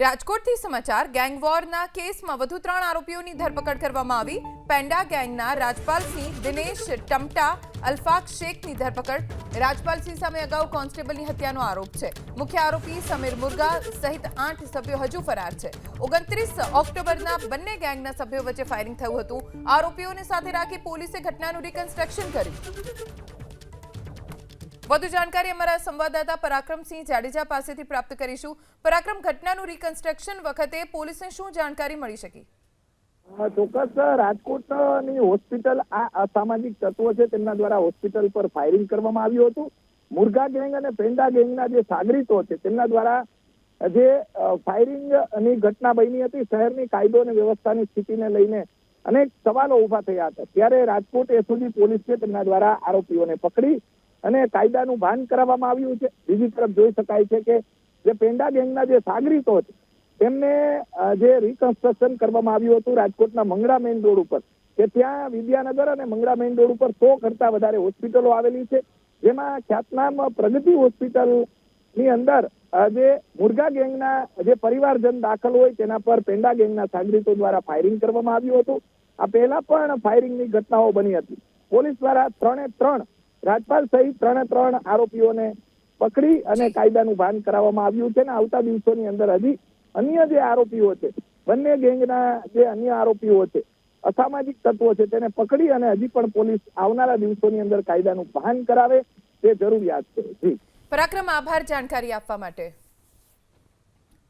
રાજકોટથી સમાચાર ગેંગવોરના કેસમાં વધુ ત્રણ આરોપીઓની ધરપકડ કરવામાં આવી. પેન્ડા ગેંગના રાજપાલસિંહ દિનેશ ટમટા, અલ્ફાક શેખની ધરપકડ. રાજપાલસિંહ સામે અગાઉ કોન્સ્ટેબલની હત્યાનો આરોપ છે. મુખ્ય આરોપી સમીર મુર્ગા સહિત આઠ સભ્યો હજુ ફરાર છે. ઓગણત્રીસ ઓક્ટોબરના બંને ગેંગના સભ્યો વચ્ચે ફાયરિંગ થયું હતું. આરોપીઓને સાથે રાખી પોલીસે ઘટનાનું રિકન્સ્ટ્રક્શન કર્યું. વધુ જાણકારી અમારા સંવાદદાતા પરાક્રમસિંહ જાડેજા પાસેથી પ્રાપ્ત કરીશું. પરાક્રમ, ઘટનાનું રિકન્સ્ટ્રક્શન વખતે પોલીસને શું જાણકારી મળી શકી? ચોક્કસ રાજકોટની હોસ્પિટલ આ અસામાજિક તત્વો છે, તેમના દ્વારા હોસ્પિટલ પર ફાયરિંગ કરવામાં આવ્યું હતું. મુરગા ગેંગ અને પેંડા ગેંગના જે સાગરીતો છે, તેમના દ્વારા જે ફાયરિંગ ફાયરિંગની ઘટના બની હતી, શહેરની કાયદો અને વ્યવસ્થાની સ્થિતિને લઈને અનેક સવાલો ઊભા થયા હતા. ત્યારે રાજકોટ એસઓજી પોલીસ તેમના દ્વારા આરોપીઓને પકડી અને કાયદાનું ભાન કરાવવામાં આવ્યું છે. બીજી તરફ જોઈ શકાય છે કે જે પેંડા ગેંગના જે સાગરીતો છે, તેમને જે રિકન્સ્ટ્રક્શન કરવામાં આવ્યું હતું રાજકોટના મંગળા મેઇન રોડ ઉપર, કે ત્યાં વિદ્યાનગર અને મંગળા મેઇન રોડ ઉપર સો કરતા વધારે હોસ્પિટલો આવેલી છે. જેમાં ખ્યાતનામ પ્રગતિ હોસ્પિટલની અંદર જે મુરગા ગેંગના જે પરિવારજન દાખલ હોય તેના પર પેંડા ગેંગના સાગરીતો દ્વારા ફાયરિંગ કરવામાં આવ્યું હતું. આ પહેલા પણ ફાયરિંગની ઘટનાઓ બની હતી. પોલીસ દ્વારા ત્રણે ત્રણ રાજપાલ સહિત ત્રણે ત્રણ આરોપીઓને પકડી અને કાયદાનું ભાન કરાવવામાં આવ્યું છે અને આવતા દિવસોની અંદર હજી અન્ય જે આરોપીઓ છે, બંને ગેંગના જે અન્ય આરોપીઓ છે, અસામાજિક તત્વો છે તેને પકડી અને હજી પણ પોલીસ આવનારા દિવસોની અંદર કાયદાનું ભાન કરાવે તે જરૂરિયાત છે. જી. પરાક્રમ આભાર જાણકારી આપવા માટે.